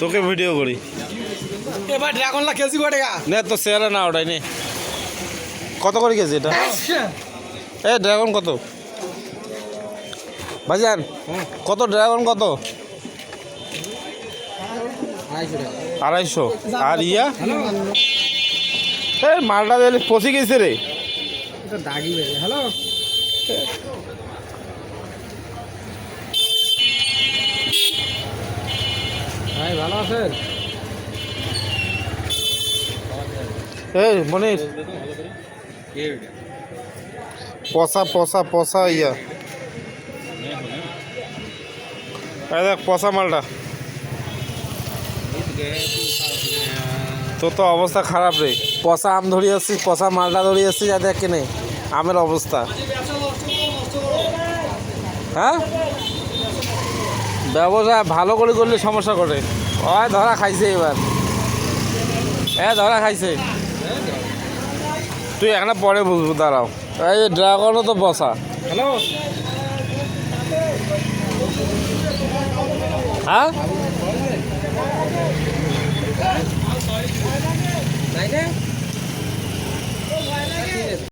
তোকে ভিডিও করি। এবার ড্রাগন লা কেজি কয় টাকা নে তো চেহারা না ওটাই নে। কত করে কেজি এটা? এ ড্রাগন কত? ভাইজান কত ড্রাগন কত? আড়াইশো আর ইয়া? এ মালটা দিলে পচে গেছে রে। দাগি হ্যালো? ভালো এই পচা পচা পচা ইয়া। দেখ, পচা মালটা। তোর তো অবস্থা খারাপ রে। পচা আম ধরি আসছিস পচা মালটা ধরি আসছিস যা দেখ কেনে। আমের অবস্থা। হ্যাঁ? ব্যবসা ভালো করে করলে সমস্যা করে ওই ধরা খাইছে এবার হ্যাঁ ধরা খাইছে। তুই এখানে পরে বুঝব দাঁড়াও। এই ড্রাগনও তো বসা হ্যালো হ্যাঁ